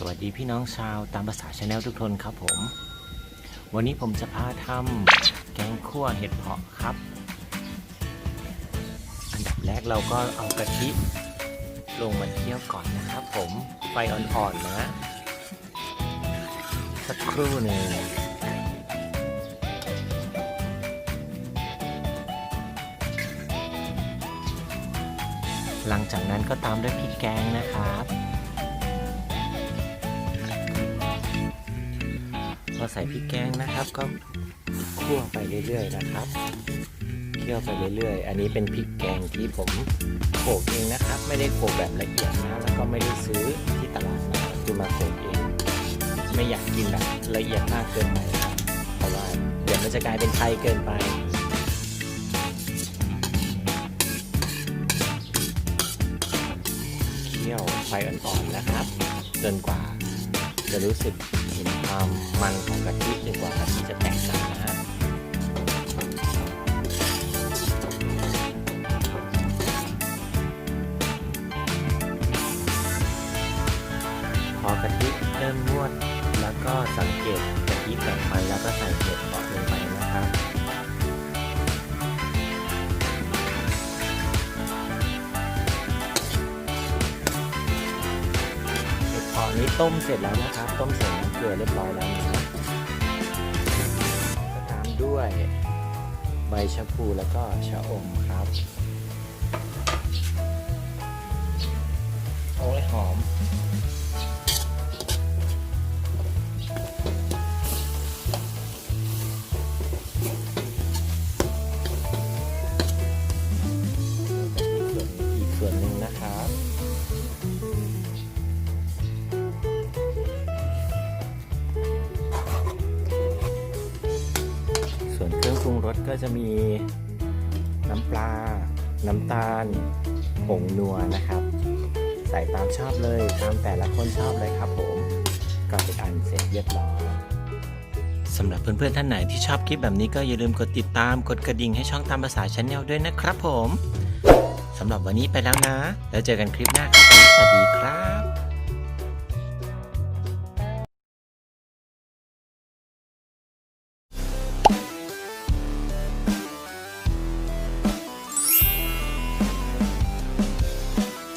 สวัสดีพี่น้องชาวตามภาษาชาแนลทุกคนครับผม วันนี้ผมจะพาทำแกงคั่วเห็ดเผาะครับ อันดับแรกเราก็เอากะทิ ลงมาเคี่ยวก่อนนะครับผมไฟอ่อนๆนะ สักครู่หนึ่งหลังจากนั้นก็ตามด้วยพริกแกงนะครับ พอใส่พริกแกงนะครับ ก็คั่วไปเรื่อยๆนะครับเคี่ยวไปเรื่อยๆ อันนี้เป็นพริกแกงที่ผมโขกเองนะครับ ไม่ได้โขกแบบละเอียดนะแล้วก็ไม่ได้ซื้อที่ตลาดมาคือมาโขกเอง ไม่อยากกินแบบละเอียดมากเกินไปเพราะว่าเดี๋ยวมันจะกลายเป็นไทยเกินไปเคี่ยวไฟอ่อนๆนะครับจนกว่า จะรู้สึกเห็นความมันของกะทิจนกว่ากะทิจะแตกมันนะพอกะทิเริ่มนวด แล้วก็สังเกตกะทิแตกมันแล้วก็ใส่เห็ดเผาะลง นี้ต้มเสร็จแล้วนะครับ ต้มใส่น้ำเกลือเรียบร้อยแล้วนะตามด้วยใบชะพูแล้วก็ชะอมครับโอ้ยหอมส่วนอีกส่วนหนึ่งนะครับ ก็จะมีน้ำปลา น้ำตาลผงนัวนะครับ ใส่ตามชอบเลยตามแต่ละคนชอบเลยครับผมก็เป็นอันเสร็จเรียบร้อยสำหรับเพื่อนๆท่านไหนที่ชอบคลิปแบบนี้ก็อย่าลืมกดติดตามกดกระดิ่งให้ช่องตามภาษาชแนลด้วยนะครับผมสำหรับวันนี้ไปแล้วนะ แล้วเจอกันคลิปหน้าครับสวัสดีครับ